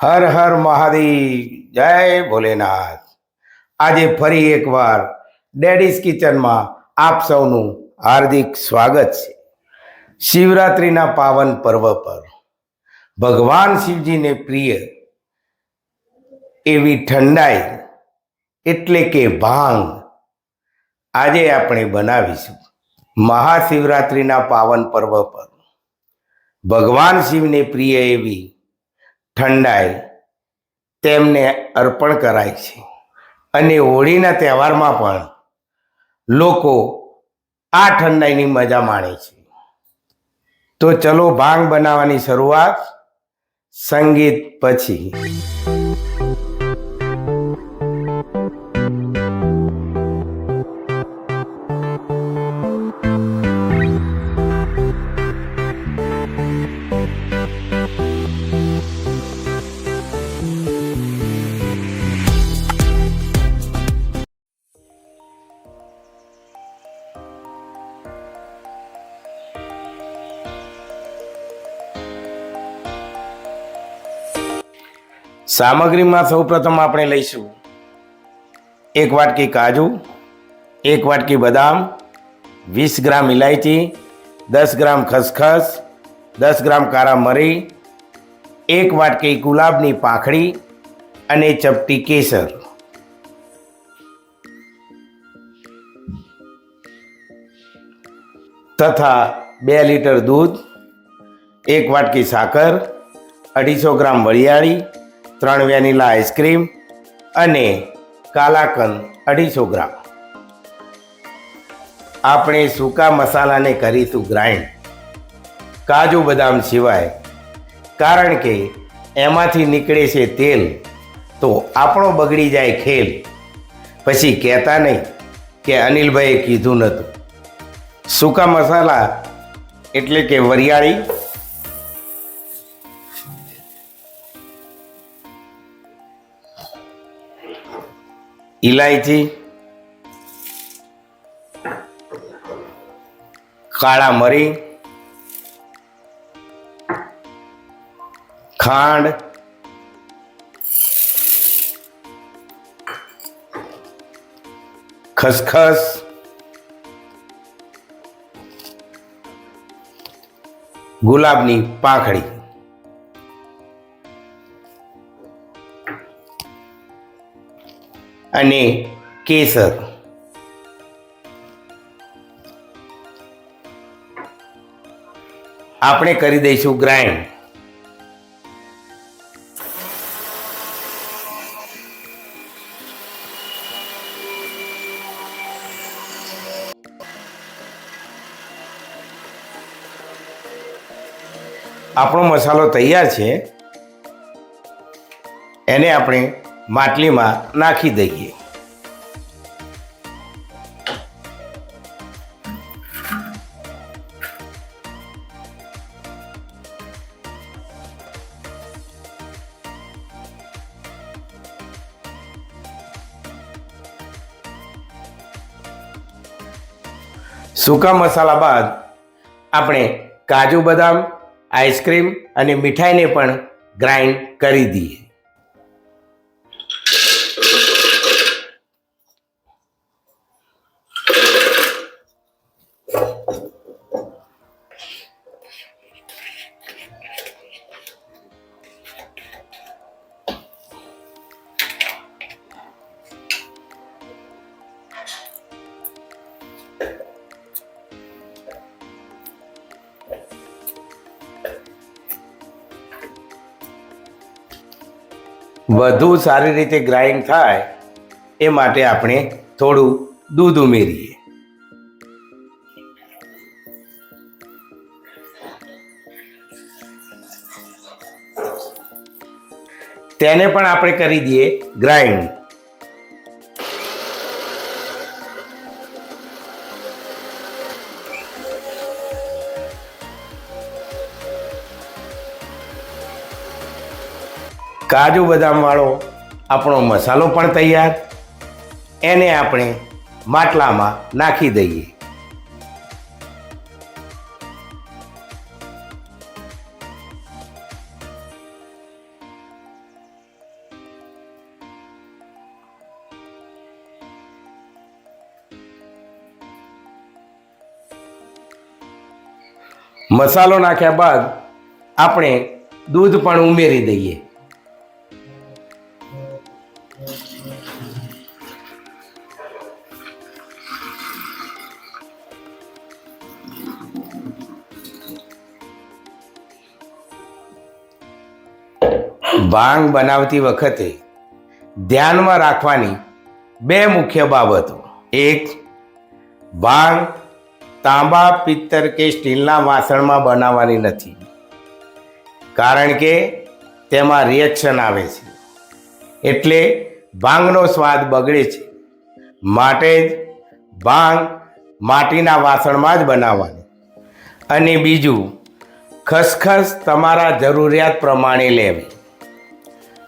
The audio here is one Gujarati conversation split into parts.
હર હર મહાદેવ, જય ભોલેનાથ. આજે ફરી એકવાર ડેડીઝ કિચનમાં આપ સૌનું હાર્દિક સ્વાગત છે. શિવરાત્રિના પાવન પર્વ પર ભગવાન શિવજીને પ્રિય એવી ઠંડાઈ એટલે કે ભાંગ આજે આપણે બનાવીશું. મહાશિવરાત્રિના પાવન પર્વ પર ભગવાન શિવને પ્રિય એવી ઠંડાઈ તેમને અર્પણ કરાય છે. અને હોળીના તહેવારમાં પણ લોકો આ ઠંડાઈની મજા માણે છે. તો ચલો ભાંગ બનાવવાની શરૂઆત સંગીત પછી. સામગ્રીમાં સૌપ્રથમ આપણે લઈશું એક વાટકી કાજુ, એક વાટકી બદામ, વીસ ગ્રામ ઇલાયચી દસ ગ્રામ ખસખસ, દસ ગ્રામ કાળા મરી, એક વાટકી ગુલાબની પાંખડી અને ચપટી કેસર. તથા બે લીટર દૂધ, એક વાટકી સાકર, અઢીસો ગ્રામ વરિયાળી ત્રણ વેનીલા આઈસ્ક્રીમ અને કાલાકંદ અઢીસો ગ્રામ. આપણે સૂકા મસાલાને કરીશું ગ્રાઇન્ડ. કાજુ બદામ સિવાય, કારણ કે એમાંથી નીકળે છે તેલ, તો આપણો બગડી જાય ખેલ. પછી કહેતા નહીં કે અનિલભાઈએ કીધું નહોતું. સૂકા મસાલા એટલે કે વરિયાળી ઇલાયચી કાળા મરી ખાંડ ખસખસ ગુલાબની પાંખડી. અને કેસર. આપણે કરી દઈશું ગ્રાઇન્ડ. આપણો મસાલો તૈયાર છે. એને આપણે માટલીમાં નાખી દઈએ. સૂકા મસાલા બાદ આપણે કાજુ બદામ, આઈસ્ક્રીમ અને મીઠાઈને પણ ગ્રાઇન્ડ કરી દઈએ. વધુ સારી રીતે ગ્રાઇન્ડ થાય એ માટે આપણે થોડું દૂધ ઉમેરીએ. તેને પણ આપણે કરી દઈએ ગ્રાઇન્ડ. કાજુ બદામવાળો આપણો મસાલો પણ તૈયાર. એને આપણે માટલામાં નાખી દઈએ. મસાલો નાખ્યા બાદ આપણે દૂધ પણ ઉમેરી દઈએ. ભાંગ બનાવતી વખતે ધ્યાનમાં રાખવાની બે મુખ્ય બાબતો. એક ભાંગ તાંબા, પિત્તર કે સ્ટીલના વાસણમાં બનાવવાની નથી, કારણ કે તેમાં રિએક્શન આવે છે. એટલે ભાંગનો સ્વાદ બગડે છે. માટે જ ભાંગ માટીના વાસણમાં જ બનાવવાની. અને બીજું, ખસખસ તમારા જરૂરિયાત પ્રમાણે લેવી.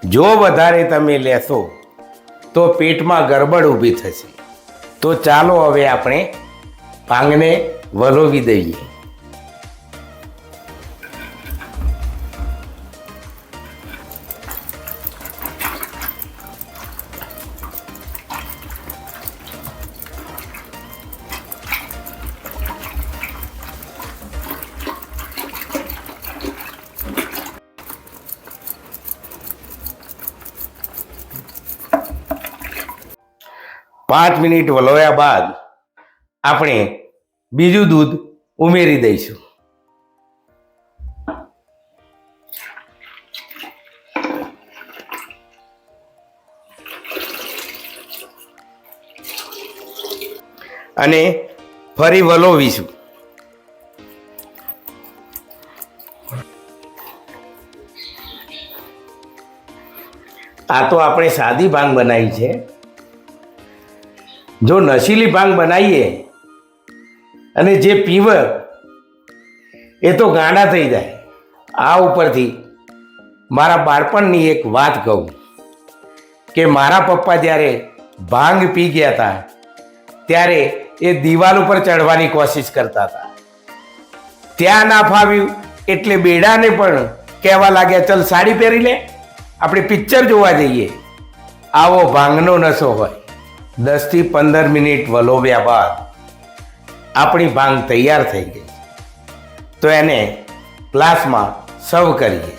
જો વધારે તમે લેશો, તો પેટમાં ગરબડ ઊભી થશે. તો ચાલો હવે આપણે ભાંગને વલોવી દઈએ. પાંચ મિનિટ વલોયા બાદ આપણે બીજું દૂધ ઉમેરી દઈશું. અને ફરી વલોવીશું. આ તો આપણે સાદી ભાંગ બનાવી છે. જો નશીલી ભાંગ બનાવીએ અને જે પીવે એ તો ગાંડા થઈ જાય. આ ઉપરથી મારા બાળપણની એક વાત કહું કે મારા પપ્પા જ્યારે ભાંગ પી ગયા હતા, ત્યારે એ દિવાલ ઉપર ચડવાની કોશિશ કરતા હતા. ત્યાં ના ફાવ્યું એટલે બેડાને પણ કહેવા લાગ્યા, ચલ સાડી પહેરી લે, આપણે પિક્ચર જોવા જઈએ. આવો ભાંગનો નશો હોય. દસથી પંદર મિનિટ વલોવ્યા બાદ આપણી ભાંગ તૈયાર થઈ ગઈ. તો એને ગ્લાસમાં સર્વ કરીએ.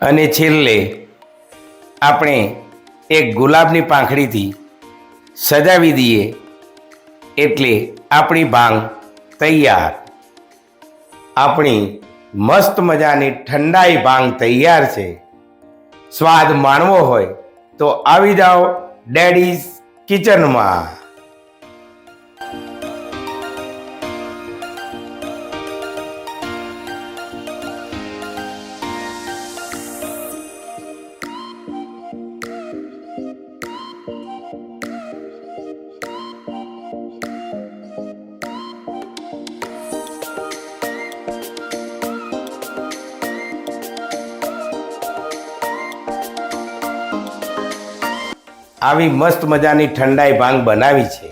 અને છેલ્લે આપણે એક ગુલાબની પાંખડીથી સજાવી દઈએ એટલે આપણી ભાંગ તૈયાર. આપણી મસ્ત મજાની ઠંડાઈ ભાંગ તૈયાર છે. સ્વાદ માણવો હોય તો આવી જાઓ ડેડીઝ કિચનમાં. આવી મસ્ત મજાની ઠંડાઈ ભાંગ બનાવી છે.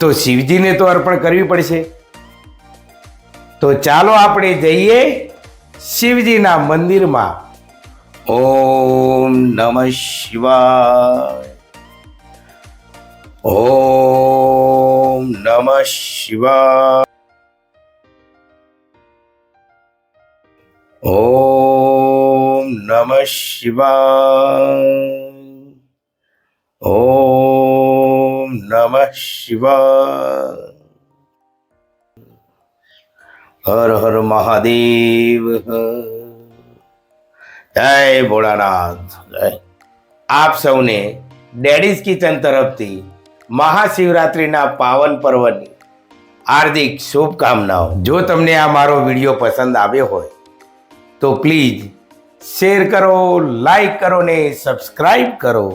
તો શિવજીને તો અર્પણ કરવી પડશે. તો ચાલો આપણે જઈએ શિવજીના મંદિરમાં. ઓમ નમઃ શિવાય. ઓમ નમઃ શિવાય. ઓમ નમઃ શિવાય ઓમ નમઃ શિવાય હર હર મહાદેવ. જય ભોળાનાથ જય આપ સૌને ડેડીઝ કિચન તરફથી મહાશિવરાત્રિના પાવન પર્વની હાર્દિક શુભકામનાઓ। જો તમને આ મારો વીડિયો પસંદ આવ્યો હોય, તો પ્લીઝ શેર કરો, લાઈક કરો ને સબસ્ક્રાઈબ કરો।